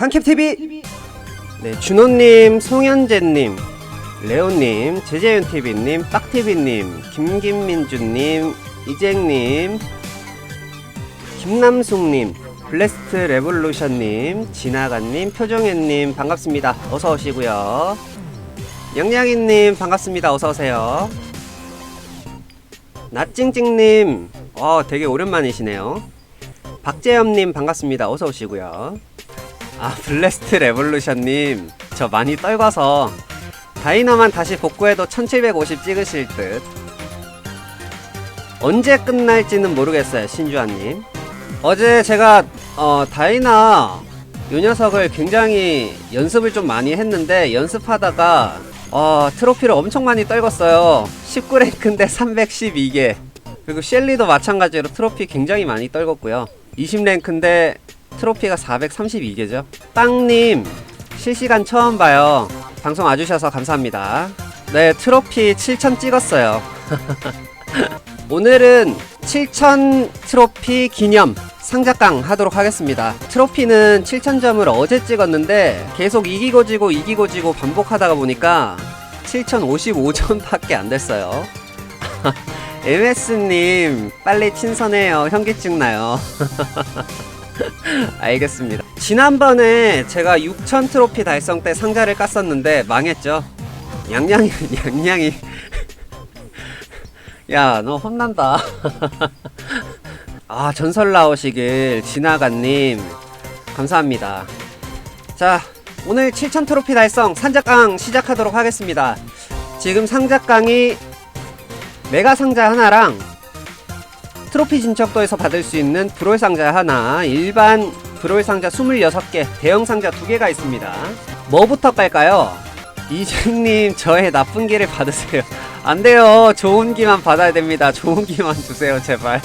강캡TV! 네, 준호님, 송현재님, 레오님, 제재윤TV님, 빡TV님, 김김민주님, 이쟁님, 김남숙님, 블레스트 레볼루션님, 진아가님, 표정혜님, 반갑습니다. 어서 오시고요 영양이님, 반갑습니다. 어서오세요. 나찡찡님, 어, 되게 오랜만이시네요. 박재엽님, 반갑습니다. 어서오시고요 아, 블레스트 레볼루션님, 저 많이 떨궈서 다이너만 다시 복구해도 1750 찍으실 듯. 언제 끝날지는 모르겠어요, 신주아님. 어제 제가 어, 다이나 요 녀석을 굉장히 연습을 좀 많이 했는데 연습하다가 어, 트로피를 엄청 많이 떨궜어요. 19랭크인데 312개. 그리고 셸리도 마찬가지로 트로피 굉장히 많이 떨궜고요. 20랭크인데 트로피가 432개죠. 빵님 실시간 처음 봐요. 방송 와주셔서 감사합니다. 네, 트로피 7000 찍었어요. 오늘은 7000 트로피 기념 상작강 하도록 하겠습니다. 트로피는 7000점을 어제 찍었는데 계속 이기고 지고 이기고 지고 반복하다가 보니까 7055점 밖에 안 됐어요. MS님 빨리 친선해요. 현기증 나요. 알겠습니다. 지난번에 제가 6000 트로피 달성 때 상자를 깠었는데 망했죠. 양양이 양양이 야 너 혼난다. 아 전설 나오시길 진아가님 감사합니다. 자 오늘 7000 트로피 달성 산작강 시작하도록 하겠습니다. 지금 상작강이 메가 상자 하나랑 트로피 진척도에서 받을 수 있는 브롤 상자 하나, 일반 브롤 상자 26개, 대형 상자 2개가 있습니다. 뭐부터 깔까요? 이준님, 저의 나쁜 기를 받으세요. 안 돼요. 좋은 기만 받아야 됩니다. 좋은 기만 주세요, 제발.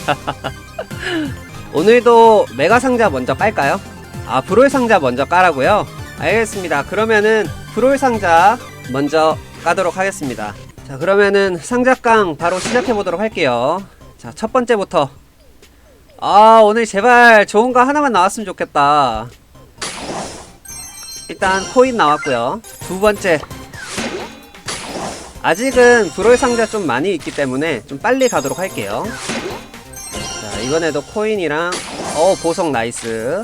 오늘도 메가 상자 먼저 깔까요? 아, 브롤 상자 먼저 깔라고요? 알겠습니다. 그러면은 브롤 상자 먼저 까도록 하겠습니다. 자, 그러면은 상자깡 바로 시작해 보도록 할게요. 자, 첫 번째부터. 아, 오늘 제발 좋은 거 하나만 나왔으면 좋겠다. 일단 코인 나왔고요. 두 번째. 아직은 브롤 상자 좀 많이 있기 때문에 좀 빨리 가도록 할게요. 자, 이번에도 코인이랑 어, 보석 나이스.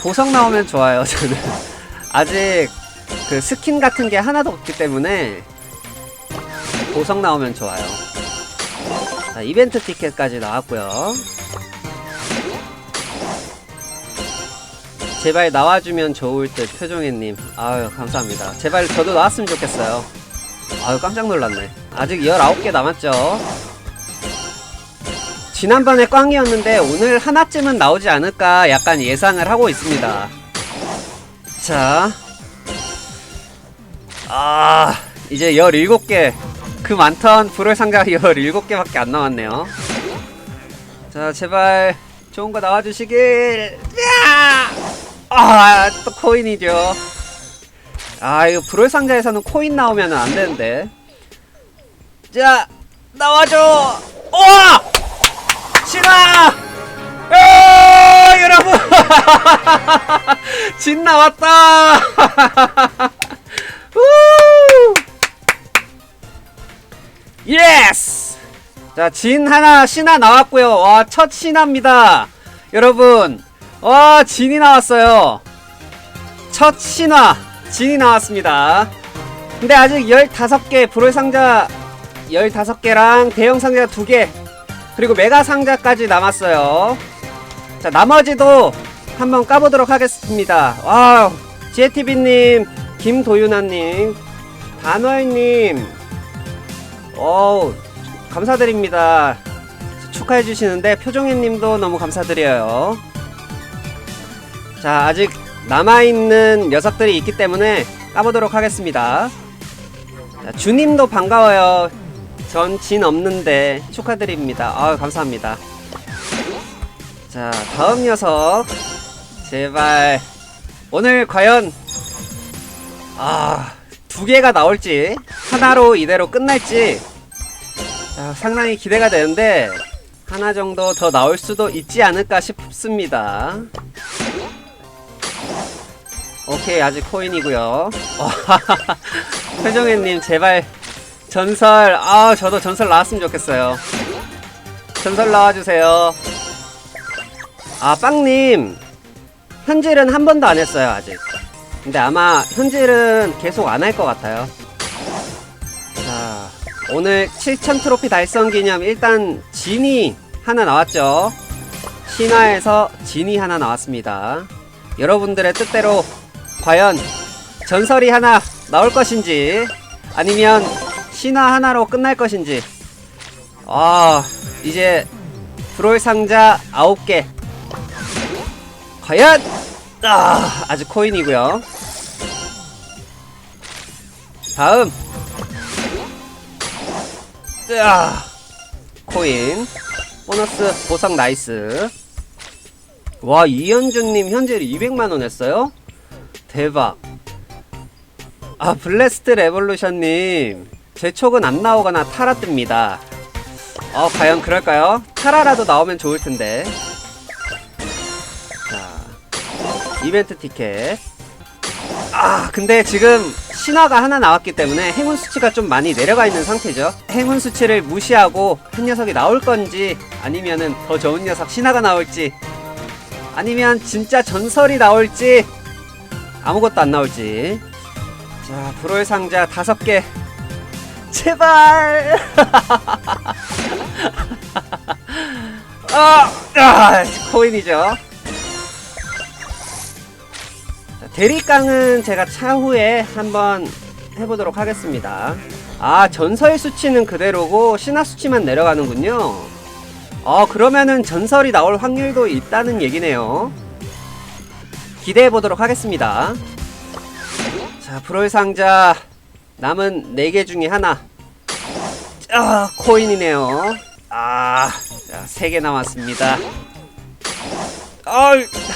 보석 나오면 좋아요, 저는. 아직 그 스킨 같은 게 하나도 없기 때문에 보석 나오면 좋아요. 자, 이벤트 티켓까지 나왔고요. 제발 나와주면 좋을 듯 표정혜님. 아유 감사합니다. 제발 저도 나왔으면 좋겠어요. 아유 깜짝 놀랐네. 아직 19개 남았죠. 지난번에 꽝이었는데 오늘 하나쯤은 나오지 않을까 약간 예상을 하고 있습니다. 자. 아, 이제 17개. 그 많던 불을 상자가 17개밖에 안 남았네요. 자, 제발 좋은 거 나와주시길. 야! 아, 또 코인이죠. 아, 이거 불을 상자에서는 코인 나오면 안 되는데. 자, 나와줘! 우와! 신아! 야, 여러분! 진 나왔다! 예스! 자, 진 하나, 신화 나왔고요. 와, 첫 신화입니다. 여러분, 와, 진이 나왔어요. 첫 신화, 진이 나왔습니다. 근데 아직 15개, 브롤 상자 15개랑 대형 상자 2개, 그리고 메가 상자까지 남았어요. 자, 나머지도 한번 까보도록 하겠습니다. 와우, 지혜TV님, 김도윤아님, 단월님, 어우, 감사드립니다. 축하해 주시는데, 표종혜님도 너무 감사드려요. 자, 아직 남아있는 녀석들이 있기 때문에 까보도록 하겠습니다. 자, 주님도 반가워요. 전 진 없는데 축하드립니다. 아 감사합니다. 자, 다음 녀석. 제발. 오늘 과연, 아, 두 개가 나올지, 하나로 이대로 끝날지, 아, 상당히 기대가 되는데, 하나 정도 더 나올 수도 있지 않을까 싶습니다. 오케이 아직 코인이고요. 표정혜님 제발 전설. 아 저도 전설 나왔으면 좋겠어요. 전설 나와주세요. 아 빵님. 현질은 한 번도 안 했어요 아직. 근데 아마 현질은 계속 안 할 것 같아요. 자 오늘 7000 트로피 달성 기념. 일단 진이 하나 나왔죠. 신화에서 진이 하나 나왔습니다. 여러분들의 뜻대로 과연 전설이 하나 나올 것인지 아니면 신화 하나로 끝날 것인지. 아 이제 브롤 상자 9개. 과연? 아 아직 코인이고요. 다음 으아 코인. 보너스 보석 나이스. 와 이현주님 현재 200만원 했어요? 대박. 아 블레스트 레볼루션님 제 촉은 안 나오거나 타라 뜹니다. 어 과연 그럴까요? 타라라도 나오면 좋을 텐데. 자 이벤트 티켓. 아 근데 지금 신화가 하나 나왔기 때문에 행운 수치가 좀 많이 내려가 있는 상태죠. 행운 수치를 무시하고 한 녀석이 나올 건지 아니면은 더 좋은 녀석 신화가 나올지 아니면 진짜 전설이 나올지 아무것도 안 나올지. 자 브롤 상자 다섯 개. 제발! 아, 아 코인이죠 대리깡은 제가 차후에 한번 해보도록 하겠습니다. 아 전설 수치는 그대로고 신화 수치만 내려가는군요. 어 그러면은 전설이 나올 확률도 있다는 얘기네요. 기대해 보도록 하겠습니다. 자 브롤 상자. 남은 4개 중에 하나. 아 코인이네요. 아 자, 3개 남았습니다. 어이.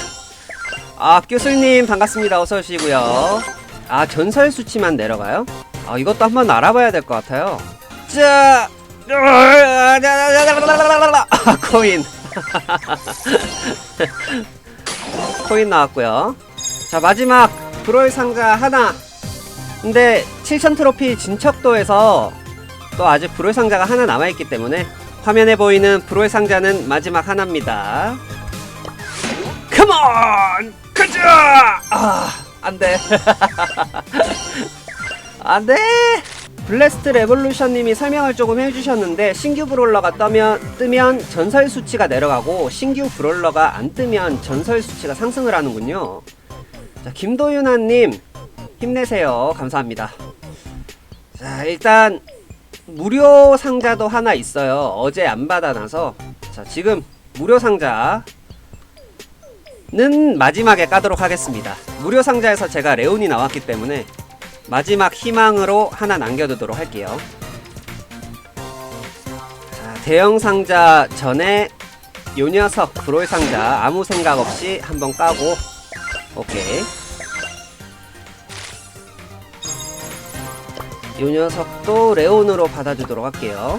아 교수님 반갑습니다. 어서 오시고요. 아 전설 수치만 내려가요? 아 이것도 한번 알아봐야 될 것 같아요. 자 아, 코인. 코인 나왔고요. 자 마지막 브롤 상자 하나. 근데 7000 트로피 진척도에서 또 아직 브롤 상자가 하나 남아있기 때문에 화면에 보이는 브롤 상자는 마지막 하나입니다. 컴온 가자 아 안 돼 안 돼 블레스트 레볼루션님이 설명을 조금 해주셨는데 신규 브롤러가 뜨면, 뜨면 전설 수치가 내려가고 신규 브롤러가 안 뜨면 전설 수치가 상승을 하는군요. 자 김도윤아님 힘내세요. 감사합니다. 자 일단 무료 상자도 하나 있어요. 어제 안 받아놔서 자 지금 무료 상자 는 마지막에 까도록 하겠습니다. 무료 상자에서 제가 레온이 나왔기 때문에 마지막 희망으로 하나 남겨두도록 할게요. 자, 대형 상자 전에 요 녀석 브롤 상자 아무 생각 없이 한번 까고 오케이. 요 녀석도 레온으로 받아주도록 할게요.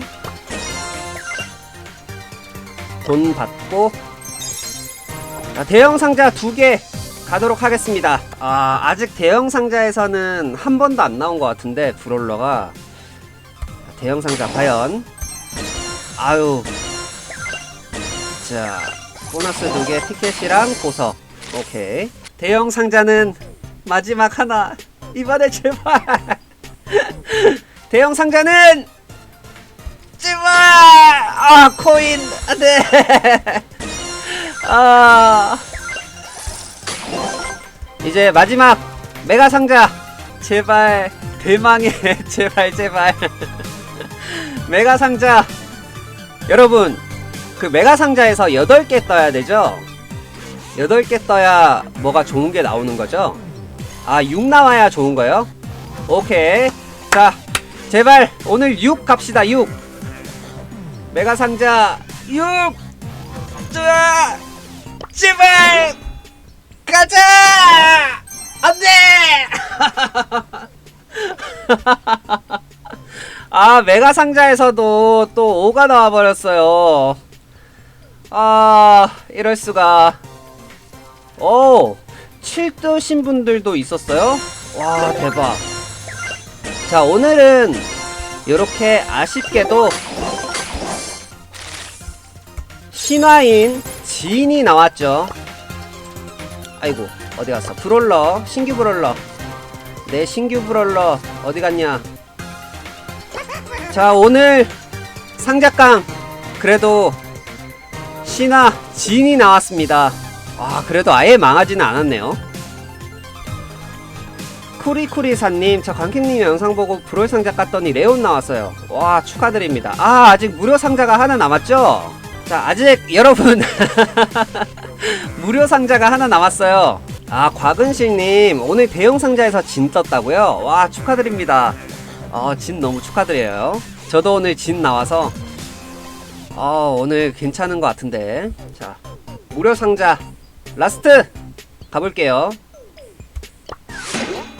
돈 받고 자, 대형 상자 두 개 가도록 하겠습니다. 아, 아직 대형 상자에서는 한 번도 안 나온 것 같은데 브롤러가. 대형 상자 과연. 아유. 자 보너스 두 개 티켓이랑 보석. 오케이. 대형 상자는 마지막 하나. 이번에 제발. 대형 상자는 제발! 아 코인. 안돼 아. 이제 마지막 메가 상자. 제발 대망의 제발 제발. 메가 상자. 여러분 그 메가 상자에서 8개 떠야 되죠? 8개 떠야 뭐가 좋은 게 나오는 거죠? 아 6 나와야 좋은 거요? 오케이. 자 제발 오늘 6 갑시다 6 메가 상자 6 자, 제발 가자! 안 돼! 아, 메가 상자에서도 또 5가 나와버렸어요. 아, 이럴수가. 오! 7뜨신 분들도 있었어요. 와, 대박. 자, 오늘은 이렇게 아쉽게도 신화인 지인이 나왔죠. 아이고, 어디 갔어? 브롤러, 신규 브롤러. 내 신규 브롤러, 어디 갔냐? 자, 오늘 상작강, 그래도 신화 지인이 나왔습니다. 와, 그래도 아예 망하지는 않았네요. 쿠리쿠리사님, 저 광킹님 영상 보고 브롤 상자 깠더니 레온 나왔어요. 와, 축하드립니다. 아, 아직 무료 상자가 하나 남았죠? 자, 아직 여러분, 무료 상자가 하나 남았어요. 아, 곽은실님, 오늘 대형 상자에서 진 떴다고요? 와, 축하드립니다. 아, 진 너무 축하드려요. 저도 오늘 진 나와서, 아, 오늘 괜찮은 것 같은데. 자, 무료 상자, 라스트! 가볼게요.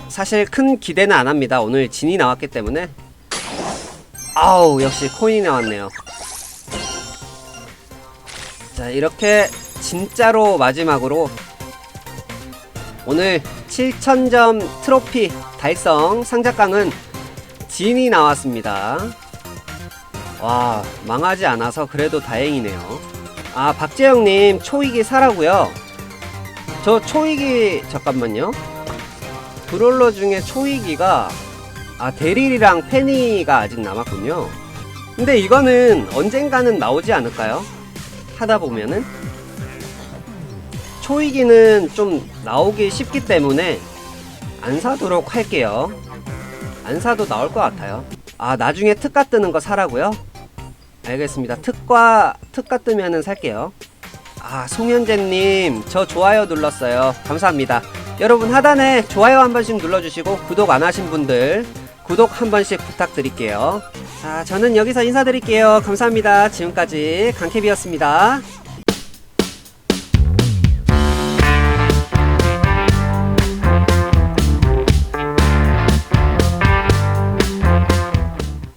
사실 큰 기대는 안 합니다. 오늘 진이 나왔기 때문에. 아우, 역시 코인이 나왔네요. 자, 이렇게 진짜로 마지막으로 오늘 7000점 트로피 달성 상작강은 진이 나왔습니다. 와, 망하지 않아서 그래도 다행이네요. 아, 박재영님, 초이기 사라고요 저 초이기, 잠깐만요. 브롤러 중에 초이기가, 아, 데릴이랑 페니가 아직 남았군요. 근데 이거는 언젠가는 나오지 않을까요? 하다 보면은 초이기는 좀 나오기 쉽기 때문에 안 사도록 할게요. 안 사도 나올 것 같아요. 아 나중에 특가 뜨는 거 사라고요? 알겠습니다. 특과 특가 뜨면은 살게요. 아 송현재님 저 좋아요 눌렀어요. 감사합니다. 여러분 하단에 좋아요 한 번씩 눌러주시고 구독 안 하신 분들 구독 한 번씩 부탁드릴게요. 자 저는 여기서 인사드릴게요. 감사합니다. 지금까지 강캡이었습니다.